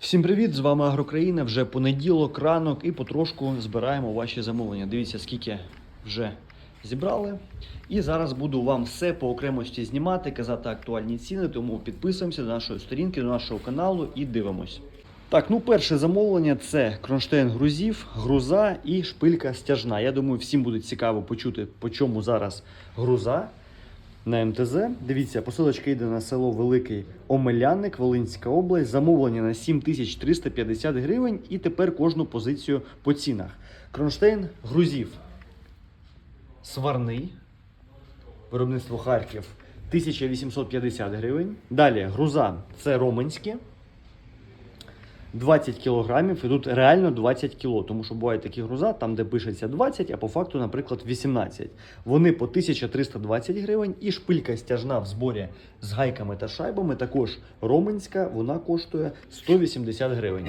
Всім привіт! З вами Агрокраїна. Вже понеділок, ранок і потрошку збираємо ваші замовлення. Дивіться, скільки вже зібрали. І зараз буду вам все по окремості знімати, казати актуальні ціни. Тому підписуємося до нашої сторінки, до нашого каналу і дивимось. Так, ну перше замовлення це кронштейн грузів, груза і шпилька стяжна. Я думаю, всім буде цікаво почути, по чому зараз груза на МТЗ. Дивіться, посилочка йде на село Великий Омелянник, Волинська область. Замовлення на 7350 гривень. І тепер кожну позицію по цінах. Кронштейн грузів. Сварний. Виробництво Харків 1850 гривень. Далі груза це Роменське. 20 кілограмів, і тут реально 20 кіло, тому що бувають такі груза, там де пишеться 20, а по факту, наприклад, 18. Вони по 1320 гривень, і шпилька стяжна в зборі з гайками та шайбами, також роменська, вона коштує 180 гривень.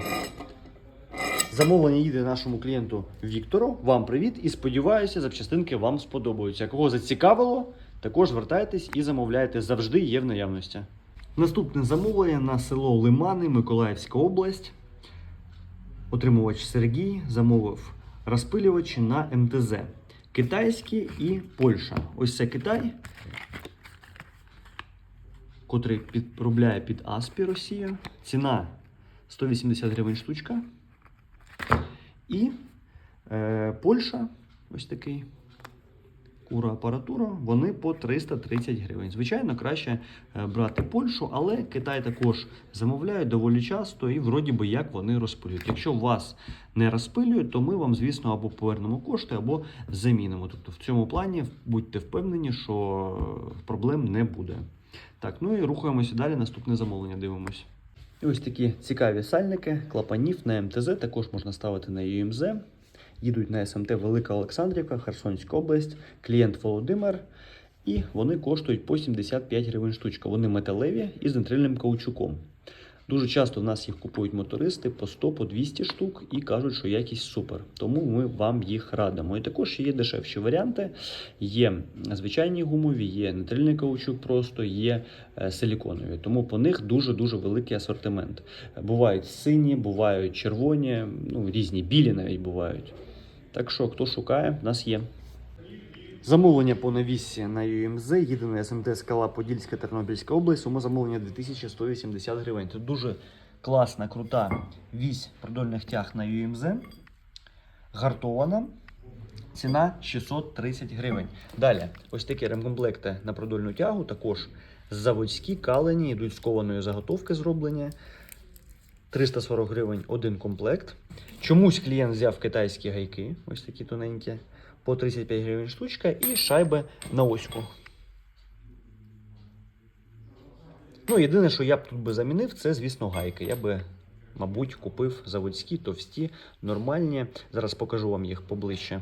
Замовлення їде нашому клієнту Віктору. Вам привіт і сподіваюся, запчастинки вам сподобаються. Кого зацікавило, також звертайтесь і замовляйте. Завжди є в наявності. Наступне замовлення на село Лимани, Миколаївська область. Отримувач Сергій замовив розпилювачі на МТЗ. Китайські і Польща. Ось це Китай, котрий підробляє під Аспі Росія. Ціна 180 гривень штучка. І е, Польща, ось такий кура апаратура, вони по 330 гривень. Звичайно, краще е, брати Польщу, але Китай також замовляє доволі часто і вроді би як вони розпилюють. Якщо вас не розпилюють, то ми вам, звісно, або повернемо кошти, або замінимо. Тобто в цьому плані будьте впевнені, що е, проблем не буде. Так, ну і рухаємося далі. Наступне замовлення дивимось. Ось такі цікаві сальники, клапанів на МТЗ, також можна ставити на ЮМЗ. Їдуть на СМТ Велика Олександрівка, Херсонська область, клієнт Володимир. І вони коштують по 75 гривень штучка. Вони металеві і з нейтрильним каучуком. Дуже часто в нас їх купують мотористи по 100 по 200 штук і кажуть, що якість супер. Тому ми вам їх радимо. І також є дешевші варіанти. Є звичайні гумові, є нейтрильний каучук, просто є е, силіконові. Тому по них дуже дуже великий асортимент. Бувають сині, бувають червоні, ну різні білі навіть бувають. Так що, хто шукає, нас є. Замовлення по навісі на ЮМЗ, на СМТ Скала Подільська Тернопільська область, сума замовлення 2180 гривень. Це дуже класна, крута вісь продольних тяг на ЮМЗ. Гартована. Ціна 630 гривень. Далі, ось такі ремкомплекти на продольну тягу, також заводські, калені, йдуть з кованої заготовки зроблені. 340 гривень один комплект. Чомусь клієнт взяв китайські гайки, ось такі тоненькі, по 35 гривень штучка, і шайби на оську. Ну, єдине, що я б тут би замінив, це, звісно, гайки. Я би, мабуть, купив заводські, товсті, нормальні. Зараз покажу вам їх поближче.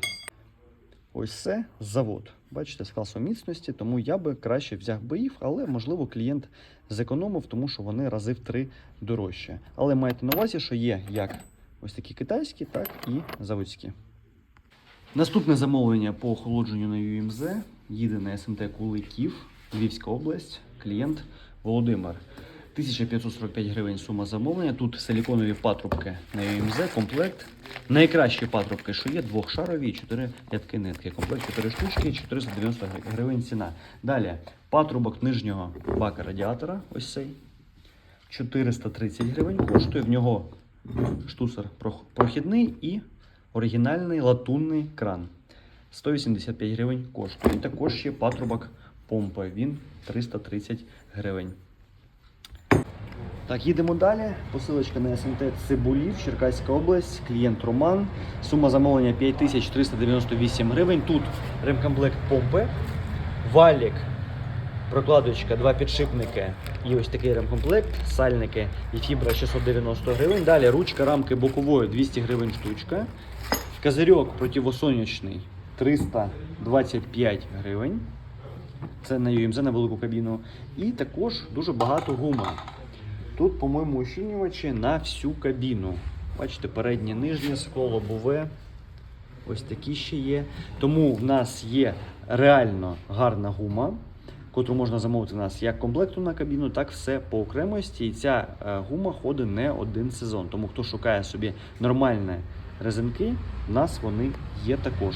Ось це завод. Бачите, з класом міцності, тому я би краще взяв би їх, але можливо клієнт зекономив, тому що вони рази в три дорожче. Але майте на увазі, що є як ось такі китайські, так і заводські. Наступне замовлення по охолодженню на ЮМЗ їде на СМТ Куликів, Львівська область, клієнт Володимир. 1545 гривень сума замовлення. Тут силіконові патрубки на ЮМЗ, комплект. Найкращі патрубки, що є, двохшарові 4 рядки нитки. Комплект 4 штучки, 490 гривень ціна. Далі патрубок нижнього бака радіатора, ось цей. 430 гривень коштує. В нього штуцер прохідний і оригінальний латунний кран. 185 гривень коштує. І також є патрубок помпи. Він 330 гривень. Так, їдемо далі. Посилочка на СМТ Цибулів, Черкаська область, клієнт Роман. Сума замовлення 5398 гривень. Тут ремкомплект помпи, валік, прокладочка, два підшипники і ось такий ремкомплект, сальники і фібра 690 гривень. Далі ручка рамки бокової 200 гривень штучка. Козирьок противосонячний 325 гривень. Це на ЮМЗ на велику кабіну. І також дуже багато гуми. Тут, по-моєму, ущільнювачі на всю кабіну. Бачите, переднє нижнє скло, лобове. Ось такі ще є. Тому в нас є реально гарна гума. котру можна замовити у нас як комплекту на кабіну, так все по окремості. І ця е, гума ходить не один сезон. Тому хто шукає собі нормальні резинки, в нас вони є також.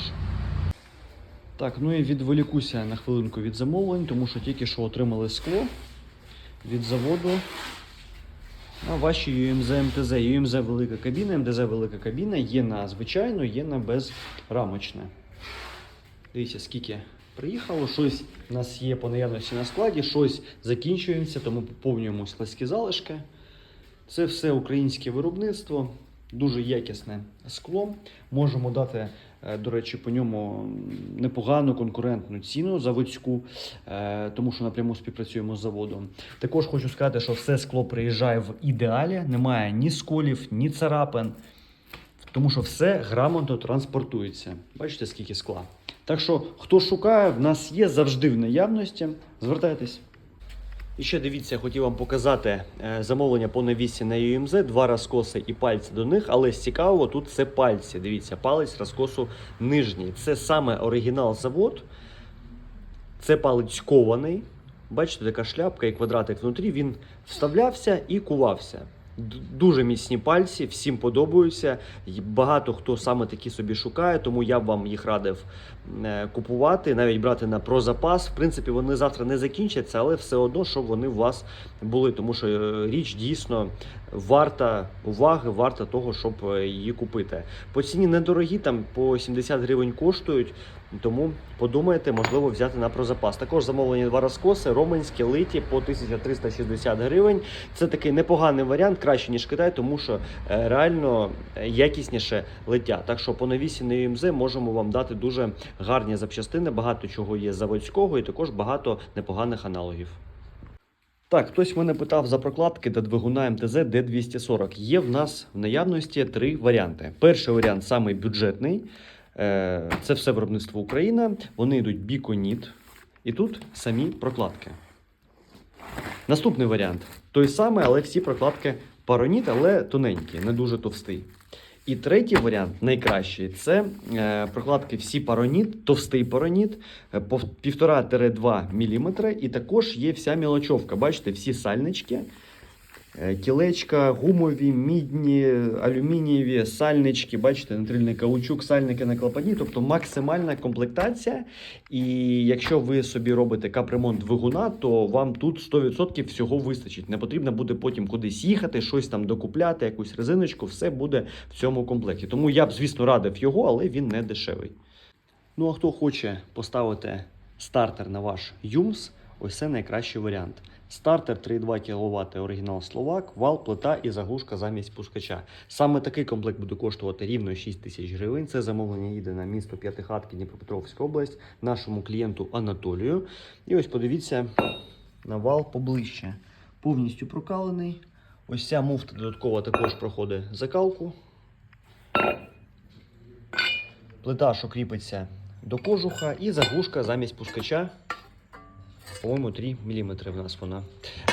Так, ну і відволікуся на хвилинку від замовлень, тому що тільки що отримали скло від заводу на ваші UMZ МТЗ. UMZ велика кабіна, МТЗ велика кабіна, є на звичайну, є на безрамочне. Дивіться, скільки приїхало, щось у нас є по наявності на складі, щось закінчується, тому поповнюємо складські залишки. Це все українське виробництво, дуже якісне скло. Можемо дати, е, до речі, по ньому непогану конкурентну ціну заводську, е, тому що напряму співпрацюємо з заводом. Також хочу сказати, що все скло приїжджає в ідеалі, немає ні сколів, ні царапин, тому що все грамотно транспортується. Бачите, скільки скла. Так що, хто шукає, в нас є завжди в наявності. Звертайтесь. І ще дивіться, я хотів вам показати е, замовлення по навісі на UMZ, два розкоси і пальці до них, але цікаво, тут це пальці. Дивіться, палець розкосу нижній. Це саме оригінал завод. Це палець кований. Бачите, така шляпка і квадратик внутрі. Він вставлявся і кувався. Дуже міцні пальці, всім подобаються. Багато хто саме такі собі шукає, тому я б вам їх радив е, купувати, навіть брати на прозапас. В принципі, вони завтра не закінчаться, але все одно, щоб вони у вас були. Тому що е, річ дійсно варта уваги, варта того, щоб е, її купити. По ціні недорогі, там по 70 гривень коштують. Тому подумайте, можливо, взяти на прозапас. Також замовлені два розкоси, романські литі по 1360 гривень. Це такий непоганий варіант, краще ніж Китай, тому що е, реально е, якісніше летять. Так що по на UMZ можемо вам дати дуже гарні запчастини. Багато чого є заводського, і також багато непоганих аналогів. Так, хтось мене питав за прокладки до двигуна МТЗ D240. Є в нас в наявності три варіанти. Перший варіант самий бюджетний. Е, Це все виробництво Україна. Вони йдуть біконіт. І тут самі прокладки. Наступний варіант той самий, але всі прокладки пароніт, але тоненькі, не дуже товстий. І третій варіант, найкращий, це е, прокладки всі пароніт, товстий пароніт, е, по 1,5-2 мм. І також є вся мілочовка. Бачите, всі сальнички, е, кілечка, гумові, мідні, алюмінієві, сальнички, бачите, нейтрильний каучук, сальники на клапані, тобто максимальна комплектація. І якщо ви собі робите капремонт двигуна, то вам тут 100% всього вистачить. Не потрібно буде потім кудись їхати, щось там докупляти, якусь резиночку, все буде в цьому комплекті. Тому я б, звісно, радив його, але він не дешевий. Ну а хто хоче поставити стартер на ваш ЮМС, ось це найкращий варіант. Стартер 3,2 кВт оригінал Словак, вал, плита і заглушка замість пускача. Саме такий комплект буде коштувати рівно 6 тисяч гривень. Це замовлення їде на місто П'ятихатки, Дніпропетровська область, нашому клієнту Анатолію. І ось подивіться на вал поближче. Повністю прокалений. Ось ця муфта додаткова також проходить закалку. Плита, що кріпиться до кожуха, і заглушка замість пускача. По-моєму, 3 мм в нас вона.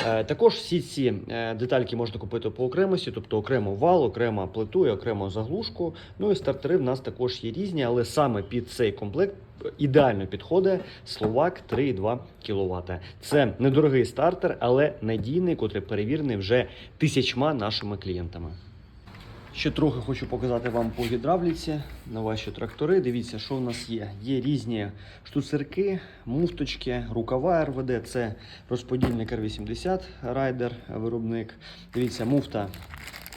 Е, також всі ці е, детальки можна купити по окремості, тобто окремо вал, окремо плиту і окремо заглушку. Ну і стартери в нас також є різні, але саме під цей комплект ідеально підходить Словак 3,2 кВт. Це недорогий стартер, але надійний, котрий перевірений вже тисячма нашими клієнтами. Ще трохи хочу показати вам по гідравліці на ваші трактори. Дивіться, що в нас є. Є різні штуцерки, муфточки, рукава РВД. Це розподільник R80 райдер виробник. Дивіться, муфта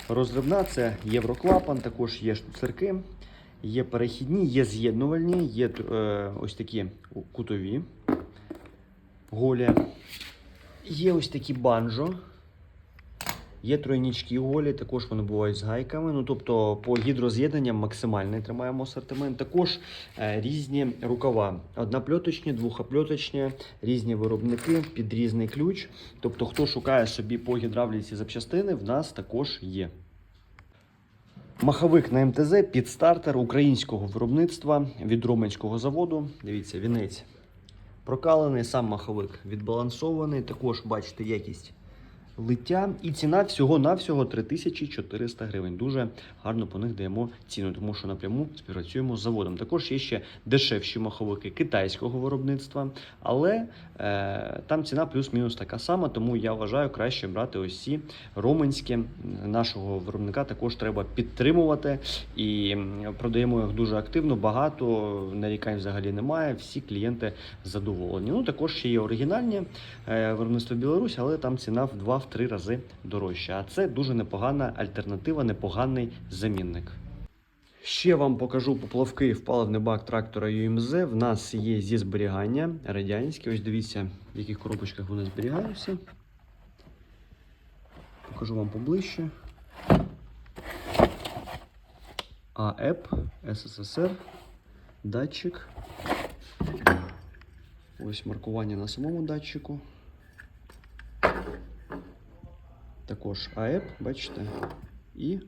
розривна, це євроклапан, також є штуцерки, є перехідні, є з'єднувальні, є е, ось такі кутові голі. Є ось такі банджо. Є тройнічки голі, також вони бувають з гайками. Ну тобто по гідроз'єднанням максимальний тримаємо асортимент. Також е, різні рукава. Однопльоточні, двохопльоточні, різні виробники під різний ключ. Тобто, хто шукає собі по гідравліці запчастини, в нас також є. Маховик на МТЗ під стартер українського виробництва від Роменського заводу. Дивіться, вінець прокалений, сам маховик відбалансований. Також бачите якість лиття. І ціна всього-навсього 3400 гривень. Дуже гарно по них даємо ціну, тому що напряму співпрацюємо з заводом. Також є ще дешевші маховики китайського виробництва, але е, там ціна плюс-мінус така сама, тому я вважаю краще брати ось ці романські. Нашого виробника також треба підтримувати і продаємо їх дуже активно. Багато нарікань взагалі немає. Всі клієнти задоволені. Ну також ще є оригінальні е, виробництво Білорусь, але там ціна в 2-3 рази дорожча. А це дуже непогана альтернатива, непоганий замінник. Ще вам покажу поплавки в паливний бак трактора UMZ. В нас є зі зберігання радянські. Ось дивіться, в яких коробочках вони зберігаються. Покажу вам поближче. АЕП, СССР, датчик. Ось маркування на самому датчику. Також АЕП, бачите, і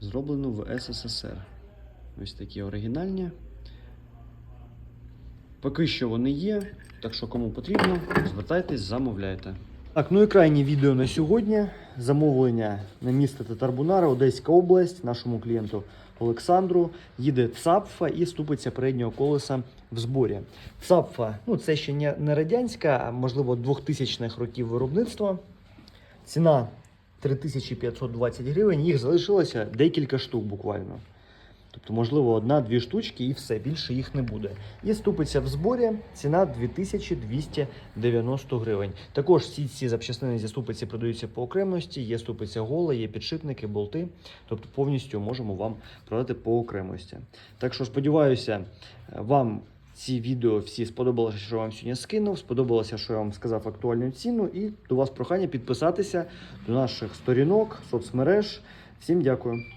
зроблено в СССР. Ось такі оригінальні. Поки що вони є, так що кому потрібно, звертайтесь, замовляйте. Так, ну і крайнє відео на сьогодні. Замовлення на місто Татарбунара, Одеська область, нашому клієнту Олександру. Їде Цапфа і ступиця переднього колеса в зборі. Цапфа, ну це ще не радянська, а можливо 2000-х років виробництва. Ціна 3520 гривень. Їх залишилося декілька штук буквально. Тобто, можливо, одна-дві штучки і все, більше їх не буде. І ступиться в зборі, ціна 2290 гривень. Також всі ці запчастини зі ступиці продаються по окремості, є ступиця гола, є підшипники, болти. Тобто повністю можемо вам продати по окремості. Так що сподіваюся, вам ці відео всі сподобалося, що вам сьогодні скинув. Сподобалося, що я вам сказав актуальну ціну. І до вас прохання підписатися до наших сторінок, соцмереж. Всім дякую.